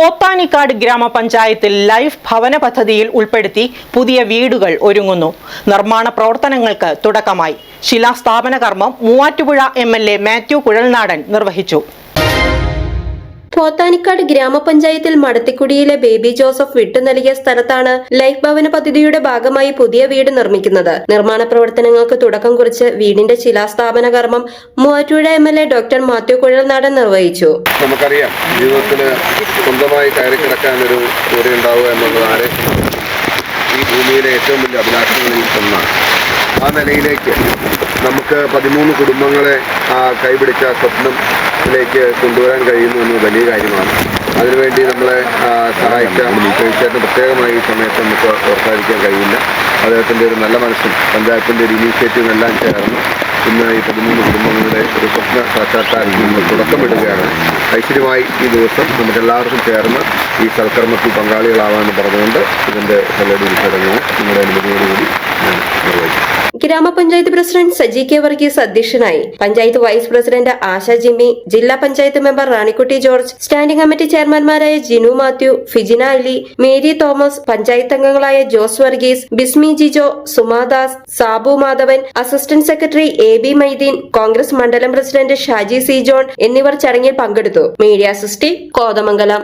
പോത്താനിക്കാട് ഗ്രാമപഞ്ചായത്തിൽ ലൈഫ് ഭവന പദ്ധതിയിൽ ഉൾപ്പെടുത്തി പുതിയ വീടുകൾ ഒരുങ്ങുന്നു. നിർമ്മാണ പ്രവർത്തനങ്ങൾക്ക് തുടക്കമായി. ശിലാസ്ഥാപന കർമ്മം Muvattupuzha M L A Mathew Kuzhalnadan നിർവഹിച്ചു. പോത്താനിക്കാട് ഗ്രാമപഞ്ചായത്തിൽ മടത്തിക്കുടിയിലെ ബേബി ജോസഫ് വിട്ടു നൽകിയ സ്ഥലത്താണ് ലൈഫ് ഭവന പദ്ധതിയുടെ ഭാഗമായി പുതിയ വീട് നിർമ്മിക്കുന്നത്. നിർമ്മാണ പ്രവർത്തനങ്ങൾക്ക് തുടക്കം കുറിച്ച് വീടിന്റെ ശിലാസ്ഥാപന കർമ്മം Muvattupuzha M L A doctor Mathew Kuzhalnadan നിർവഹിച്ചു. നമുക്കറിയാം ജീവിതത്തിൽ സ്വന്തമായി കയറി കിടക്കാൻ ഒരു ഉണ്ടാവുക എന്നുള്ളത് ഈ ഭൂമിയിലെ ഏറ്റവും വലിയ അഭിലാഷങ്ങളിൽ ഒന്നാണ്. ആ നിലയിലേക്ക് നമുക്ക് പതിമൂന്ന് കുടുംബങ്ങളെ കൈപിടിച്ച സ്വപ്നത്തിലേക്ക് കൊണ്ടുവരാൻ കഴിയുന്നു എന്നത് വലിയ കാര്യമാണ്. അതിനുവേണ്ടി നമ്മളെ സഹായിച്ച ചേട്ടന് പ്രത്യേകമായി ഈ സമയത്ത് നമുക്ക് ഓർക്കാതിരിക്കാൻ കഴിയില്ല. അദ്ദേഹത്തിന്റെ ഒരു നല്ല മനസ്സും പഞ്ചായത്തിന്റെ ഒരു ഇനീഷ്യേറ്റീവെല്ലാം ചേർന്ന് ഇന്ന് ഈ പതിമൂന്ന് കുടുംബങ്ങളുടെ ഒരു സ്വപ്ന സാക്ഷാത്കാരം നമ്മൾ തുടക്കമിടുകയാണ്. ഐശ്വര്യമായി ഈ ദിവസം നമുക്കെല്ലാവർക്കും ചേർന്ന് ഈ സൽക്കർമ്മത്തിൽ പങ്കാളികളാവാമെന്ന് പറഞ്ഞുകൊണ്ട് ഇതിന്റെ കല്ലടി ചടങ്ങ് നിങ്ങളുടെ അനുമതിയോടുകൂടി ഗ്രാമപഞ്ചായത്ത് പ്രസിഡന്റ് സജി കെ വർഗീസ് അധ്യക്ഷനായി പഞ്ചായത്ത് വൈസ് പ്രസിഡന്റ് ആശ ജിമ്മി ജില്ലാ panchayat member Ranikutty George standing committee ചെയർമാൻമാരായ Jinu Mathew Fijina Ali Mary Thomas panchayat അംഗങ്ങളായ Jose Varghese Bismi Jijo Sumadas Sabu Madhavan assistant secretary A B Mydeen Congress മണ്ഡലം പ്രസിഡന്റ് ഷാജി സി ജോൺ എന്നിവർ ചടങ്ങിൽ പങ്കെടുത്തു. മീഡിയ സിസ്റ്റി കോതമംഗലം.